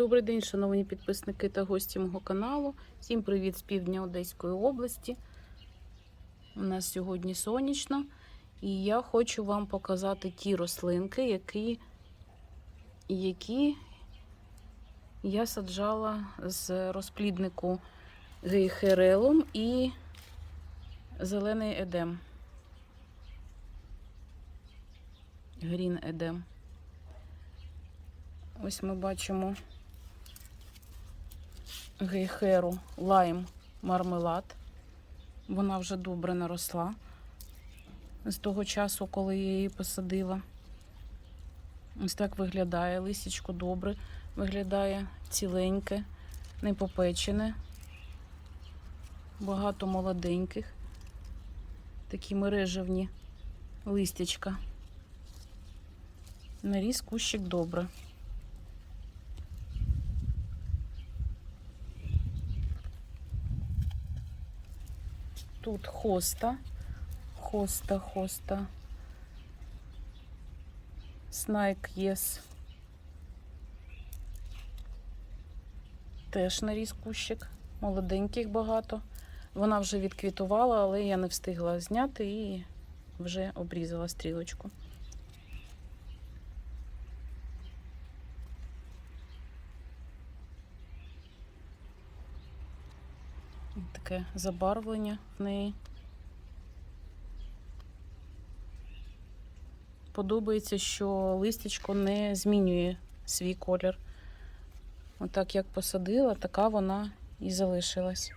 Добрий день, шановні підписники та гості мого каналу. Всім привіт з півдня Одеської області. У нас сьогодні сонячно, і я хочу вам показати ті рослинки, які, які я саджала з розпліднику гейхерелум і зелений едем. Грін едем. Ось ми бачимо гейхеру лайм мармелад. Вона вже добре наросла з того часу, коли я її посадила. Ось так виглядає. Лисічко добре виглядає, ціленьке, не попечене. Багато молоденьких. Такі мережевні листячка. Наріс кущик добре. Тут хоста, хоста, хоста. Снайк єс. Теж наріз кущик. Молоденьких багато. Вона вже відквітувала, але я не встигла зняти і вже обрізала стрілочку. Таке забарвлення в неї. Подобається, що листячко не змінює свій колір. Отак як посадила, така вона і залишилась.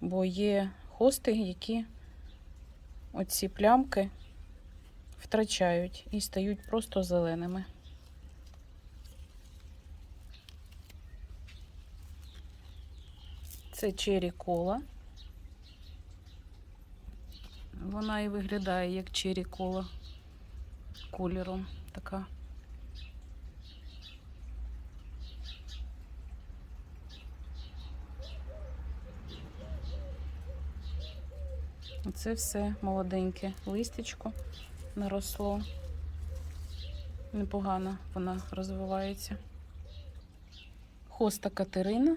Бо є хости, які оці плямки втрачають і стають просто зеленими. Це чері кола. Вона і виглядає як чері кола кольором така. Це все молоденьке листячко наросло. Непогано вона розвивається. Хоста Катерина.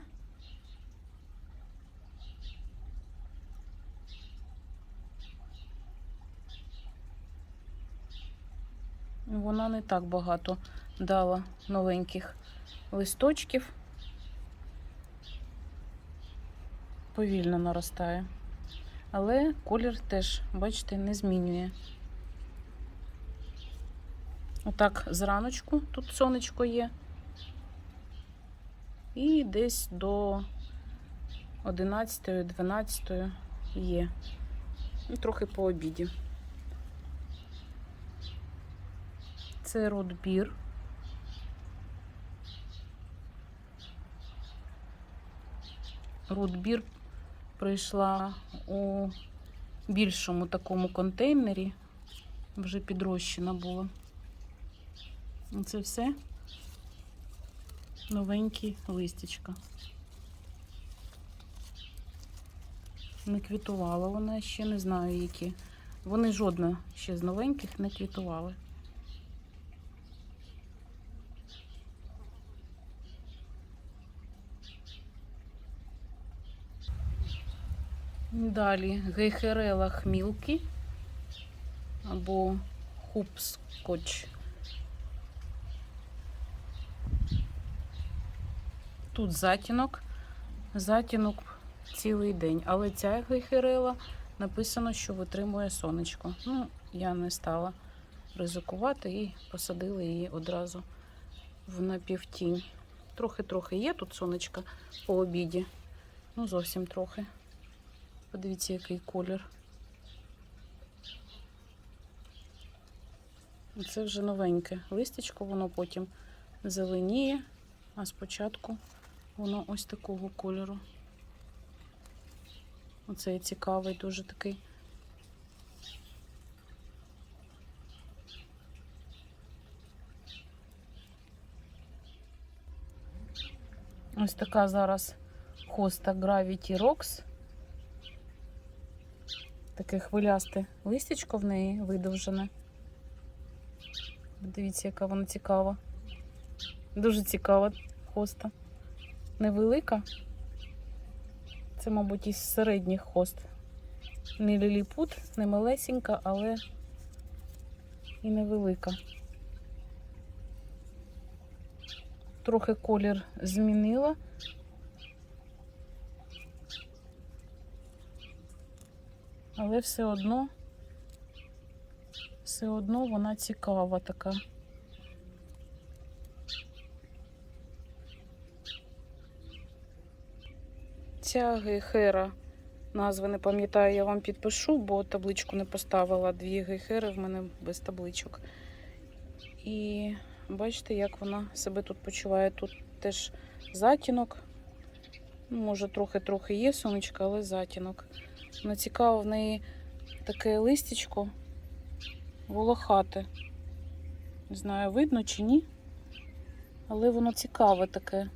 Вона не так багато дала новеньких листочків. Повільно наростає. Але колір теж, бачите, не змінює. Отак зраночку тут сонечко є. І десь до 11-12 є. І трохи по обіді. Це рудбір. Рудбір прийшла у більшому такому контейнері, вже підрощена була. Це все новенькі листячка. Не квітувала вона ще, не знаю які. Вони жодна ще з новеньких не квітували. Далі гейхерела хмілки або хупскоч. Тут затінок, затінок цілий день, але ця гейхерела написано, що витримує сонечко. Ну, я не стала ризикувати і посадила її одразу в напівтінь. Трохи-трохи є тут сонечка по обіді, ну зовсім трохи. Подивіться, який колір. Це вже новеньке листячко, воно потім зеленіє, а спочатку воно ось такого кольору. Оцей цікавий, дуже такий. Ось така зараз хоста Gravity Rocks. Таке хвилясте листячко в неї видовжене. Дивіться, яка вона цікава. Дуже цікава хоста. Невелика. Це, мабуть, із середніх хост. Не ліліпут, не малесенька, але і невелика. Трохи колір змінила. Але все одно, все одно вона цікава така. Ця гейхера, назви не пам'ятаю, я вам підпишу, бо табличку не поставила. Дві гейхери в мене без табличок. І бачите, як вона себе тут почуває. Тут теж затінок. Може, трохи-трохи є сонечка, але затінок. Вона цікаво, в неї таке листячко волохате. Не знаю, видно чи ні. Але воно цікаве таке.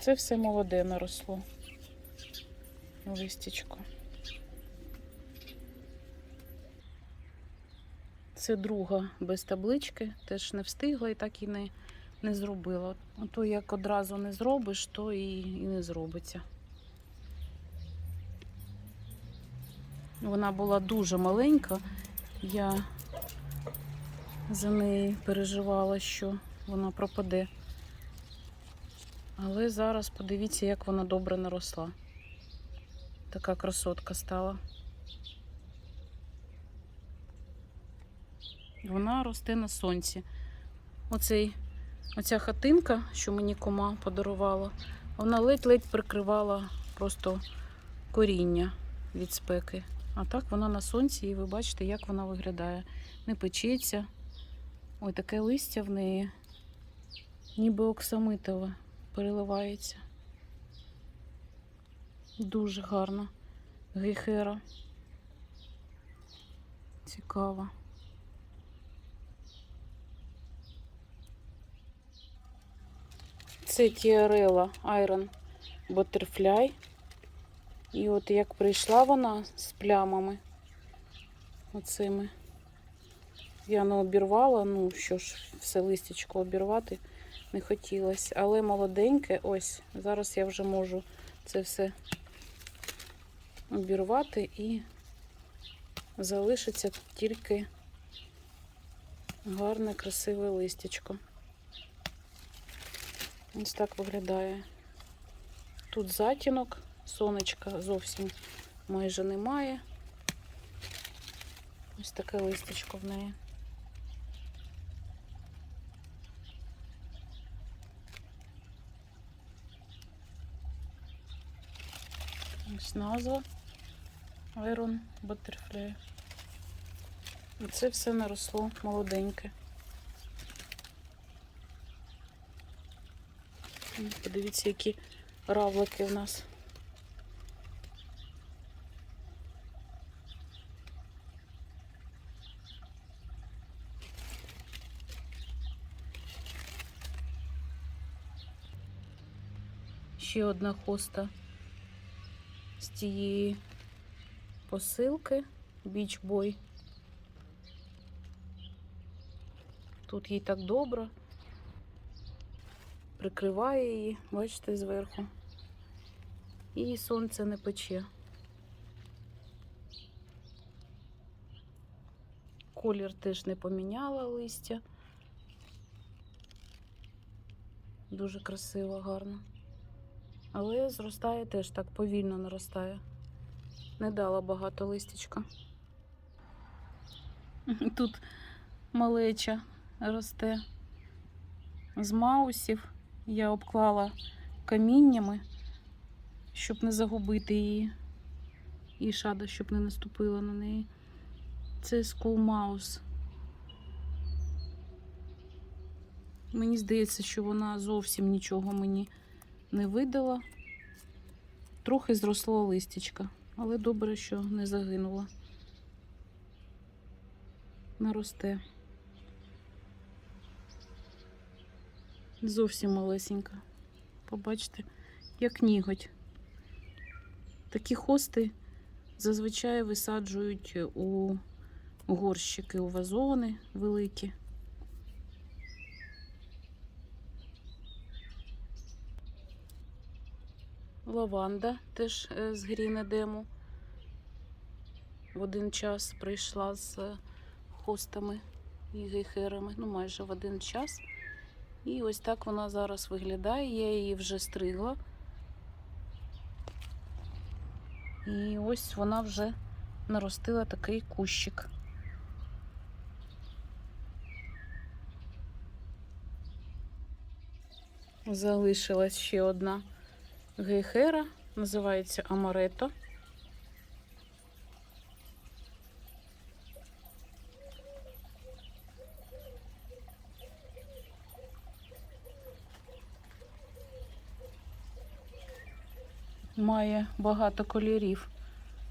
Це все молоде наросло. Листячко. Це друга без таблички, теж не встигла і так і не, не зробила. То як одразу не зробиш, то і, і не зробиться. Вона була дуже маленька. Я за неї переживала, що вона пропаде. Але зараз подивіться, як вона добре наросла. Така красотка стала. Вона росте на сонці. Оцей, оця хатинка, що мені кома подарувала, вона ледь-ледь прикривала просто коріння від спеки. А так вона на сонці, і ви бачите, як вона виглядає. Не печеться. Ой, таке листя в неї, ніби оксамитове, переливається. Дуже гарна гейхера. Цікава. Це Тіарела Iron Butterfly. І от як прийшла вона з плямами оцими, я не обірвала, ну що ж, все листячко обірвати не хотілося. Але молоденьке, ось, зараз я вже можу це все обірвати і залишиться тільки гарне, красиве листячко. Ось так виглядає. Тут затінок, сонечка зовсім майже немає. Ось таке листечко в неї. Ось назва Iron Butterfly. І це все наросло молоденьке. Подивіться, які равлики в нас. Ще одна хоста з тієї посилки Beach Boy. Тут їй так добре прикриває її, бачите, зверху. І сонце не пече. Колір теж не поміняла листя. Дуже красиво, гарно. Але зростає теж так повільно наростає. Не дала багато листячка. Тут малеча росте з маусів. Я обклала каміннями, щоб не загубити її. І шада, щоб не наступила на неї. Це Mouse. Мені здається, що вона зовсім нічого мені не видала. Трохи зросло листячка, але добре, що не загинула. Наросте. Зовсім малесенька. Побачите, як ніготь. Такі хости зазвичай висаджують у горщики, у вазони великі. Лаванда теж е, з Грінедему. В один час прийшла з е, хостами і гейхерами, ну майже в один час. І ось так вона зараз виглядає. Я її вже стригла. І ось вона вже наростила такий кущик. Залишилась ще одна гейхера, називається Амарето. Має багато кольорів.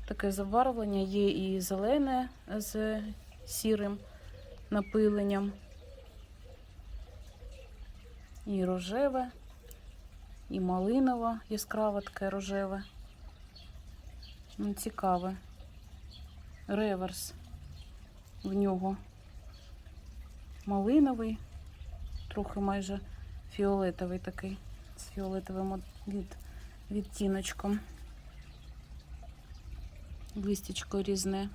Таке забарвлення. Є і зелене з сірим напиленням, і рожеве, і малинове, яскраве таке рожеве. Ну, Цікаве. Реверс в нього малиновий, трохи майже фіолетовий такий, з фіолетовим від, відтіночком. Листячко різне.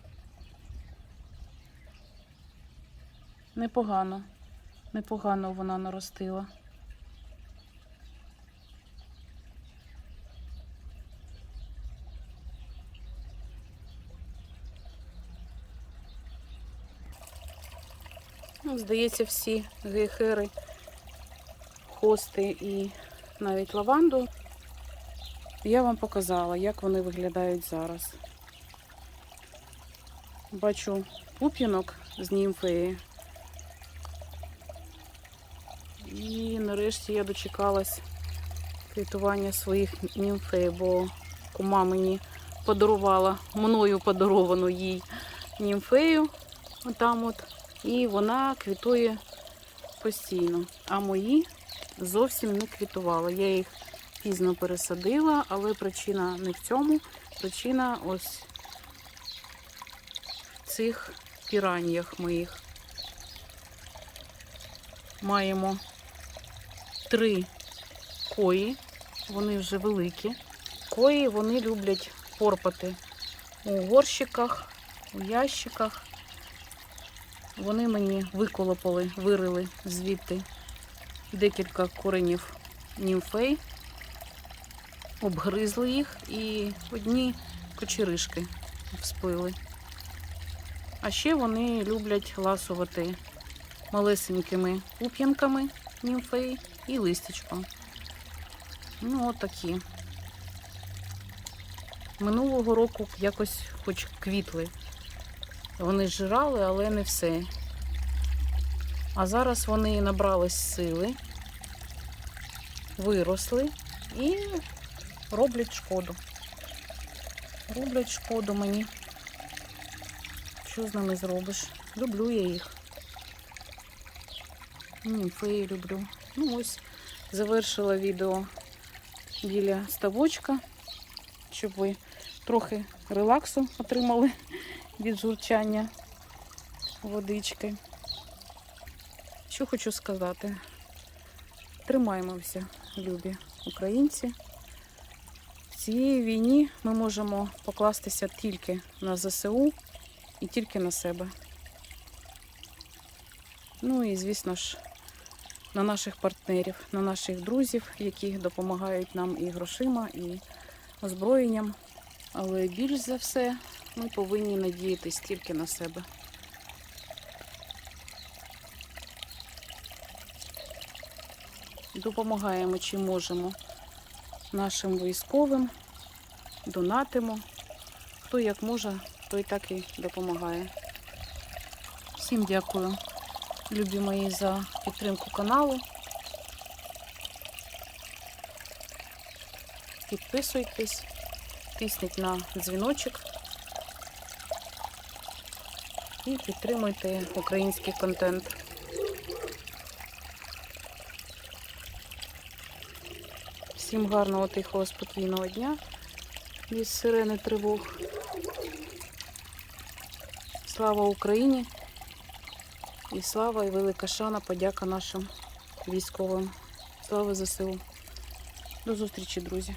Непогано, непогано вона наростила. Ну, Здається, всі гейхери, хости і навіть лаванду. Я вам показала, як вони виглядають зараз. Бачу пуп'янок з німфеї. І нарешті я дочекалась квітування своїх німфей, бо кума мені подарувала мною подаровану їй німфею. Отам от. І вона квітує постійно. А мої зовсім не квітували. Я їх пізно пересадила, але причина не в цьому. Причина ось в цих піраньях моїх. Маємо три кої, вони вже великі. Кої вони люблять порпати у горщиках, у ящиках. Вони мені виколопали, вирили звідти декілька коренів німфей, обгризли їх і одні кочеришки всплили. А ще вони люблять ласувати малесенькими пуп'янками німфей і листячком. Ну, отакі. Минулого року якось хоч квітли. Вони жирали, але не все. А зараз вони набрались сили, виросли і роблять шкоду. Роблять шкоду мені. Що з ними зробиш? Люблю я їх. Німфеї люблю. Ну ось, завершила відео біля ставочка, щоб ви трохи релаксу отримали від журчання водички. Що хочу сказати? Тримаємося, любі українці. Цій війні ми можемо покластися тільки на ЗСУ і тільки на себе. Ну і, звісно ж, на наших партнерів, на наших друзів, які допомагають нам і грошима, і озброєнням. Але більш за все ми повинні надіятись тільки на себе. Допомагаємо чим можемо нашим військовим, донатимо. Хто як може, той так і допомагає. Всім дякую, любі мої, за підтримку каналу. Підписуйтесь, тисніть на дзвіночок і підтримуйте український контент. Всім гарного, тихого, спокійного дня. від сирени тривог. Слава Україні! І слава і велика шана, подяка нашим військовим. Слава ЗСУ. До зустрічі, друзі!